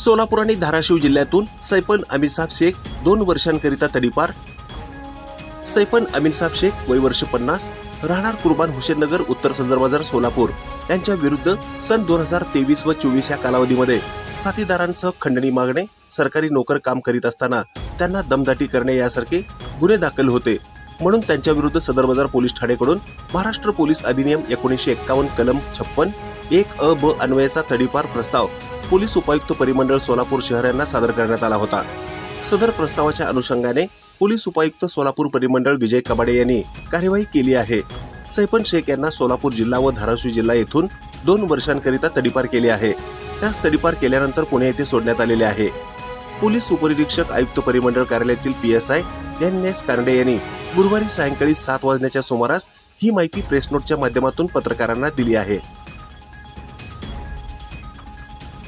सोलापूर आणि धाराशिव जिल्ह्यातून सैपन अमिनसाब शेख दोन वर्षांकरिता तडीपार. सैपन अमिनसाब शेख वय वर्ष पन्नास राहणार कुर्बान हुसेननगर उत्तर संदर बाजार सोलापूर. यांच्या विरुद्ध सन दोन हजार तेवीस व चोवीस या कालावधीमध्ये साथीदारांसह खंडणी मागणे सरकारी नोकर काम करीत असताना त्यांना दमदाटी करणे यासारखे गुन्हे दाखल होते. म्हणून त्यांच्या विरुद्ध सदर बाजार पोलीस ठाणेकडून महाराष्ट्र पोलीस अधिनियम एकोणीसशे एक्कावन्न कलम छप्पन एक अ ब अन्वयाचा तडीपार प्रस्ताव पोलीस उपायुक्त परिमंडळ सोलापूर शहर यांना सादर करण्यात आला होता. सदर प्रस्तावाच्या अनुषंगाने पोलीस उपायुक्त सोलापूर परिमंडळ विजय कबाडे यांनी कार्यवाही केली आहे. सैपन शेख यांना सोलापूर जिल्हा व धाराशिव जिल्हा येथून दोन वर्षांकरिता तडीपार केले आहे. त्यास तडीपार केल्यानंतर पुणे येथे सोडण्यात आलेले आहे. पोलीस उपनिरीक्षक आयुक्त परिमंडळ कार्यालयातील P S I N S Kande यांनी गुरुवारी सायंकाळी सात वाजण्याच्या सुमारास ही माहिती प्रेस नोटच्या माध्यमातून पत्रकारांना दिली आहे.